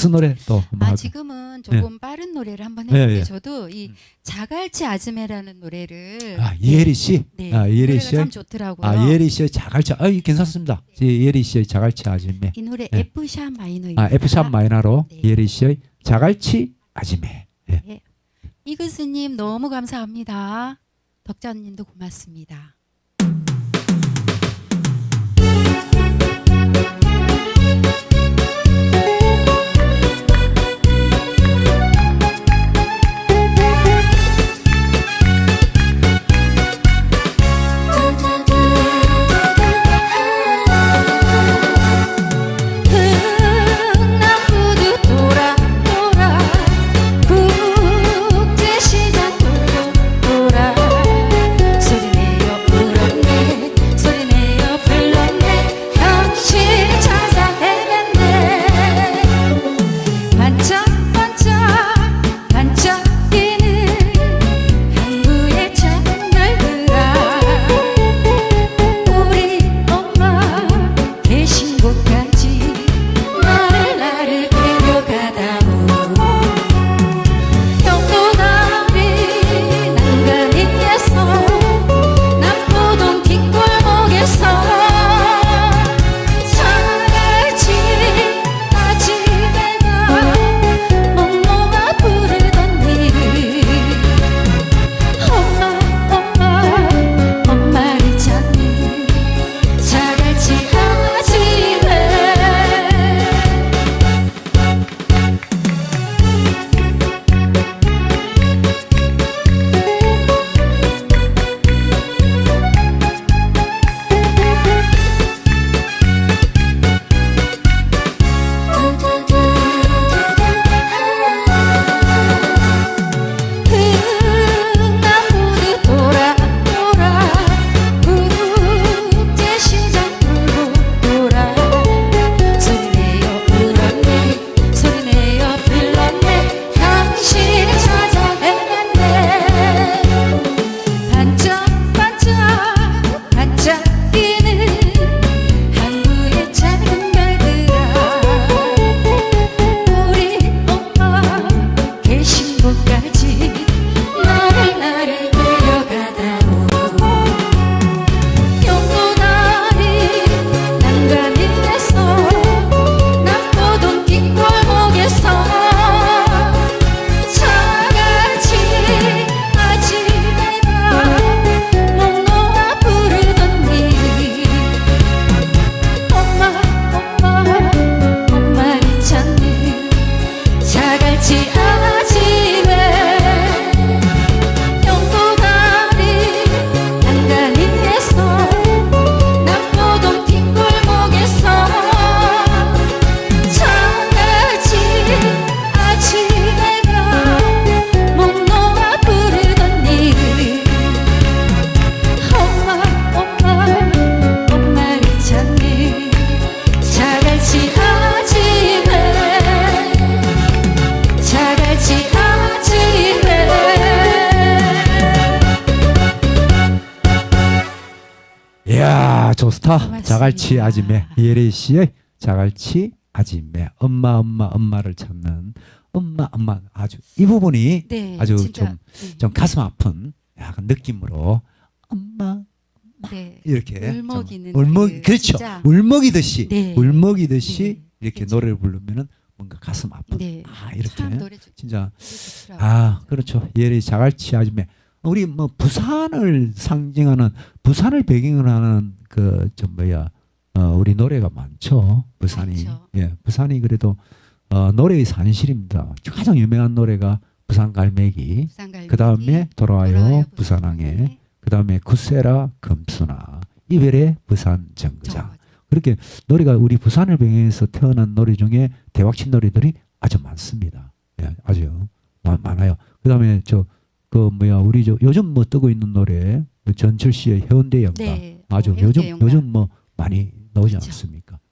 무슨 노래 또 한번 아? 지금은 조금 빠른 노래를 한번 예, 해볼게요. 예. 저도 이 음. 자갈치 아즈메라는 노래를 아 이혜리 씨, 네, 아 이혜리 노래가 씨, 참 좋더라고요. 아 이혜리 씨의 자갈치, 아 이 괜찮습니다. 이혜리 씨의 자갈치 아지매, 이 노래 네. F 샵 마이너입니다. 아 F 샵 마이너로 네. 이혜리 씨의 자갈치 아지매. 예. 이글스님 너무 감사합니다. 덕자님도 고맙습니다. 좋다. 고맙습니다. 자갈치 아지매 이혜리 씨의 자갈치 아지매 엄마 엄마 엄마를 찾는 엄마 엄마 아주 이 부분이 네, 아주 진짜, 좀 네. 좀 가슴 아픈 약간 느낌으로 엄마 네. 이렇게 울먹이는 좀 울먹 그 그렇죠 진짜. 울먹이듯이 네. 울먹이듯이 네. 이렇게 그렇죠. 노래를 부르면은 뭔가 가슴 아픈 네. 아 이렇게 진짜 좋더라고요. 아 그렇죠 예리 자갈치 아줌매 우리 뭐 부산을 상징하는 부산을 배경으로 하는 그 좀 뭐야 어 우리 노래가 많죠. 부산이. 많죠. 예 부산이 그래도 어 노래의 산실입니다. 가장 유명한 노래가 부산 갈매기. 부산 갈매기, 그 다음에 돌아와요 돌아와요 부산항에. 그 다음에 구세라 금수나 이별의 부산 정거장. 그렇게 노래가 우리 부산을 배경해서 태어난 노래 중에 대박친 노래들이 아주 많습니다. 예, 아주 많, 많아요. 그다음에 저 그 뭐야 우리 저 요즘 뭐 뜨고 있는 노래 그 전철 씨의 해운대 연가 네. 아주 어, 해운대 요즘 연가. 요즘 뭐 많이 나오지 그렇죠. 않습니까?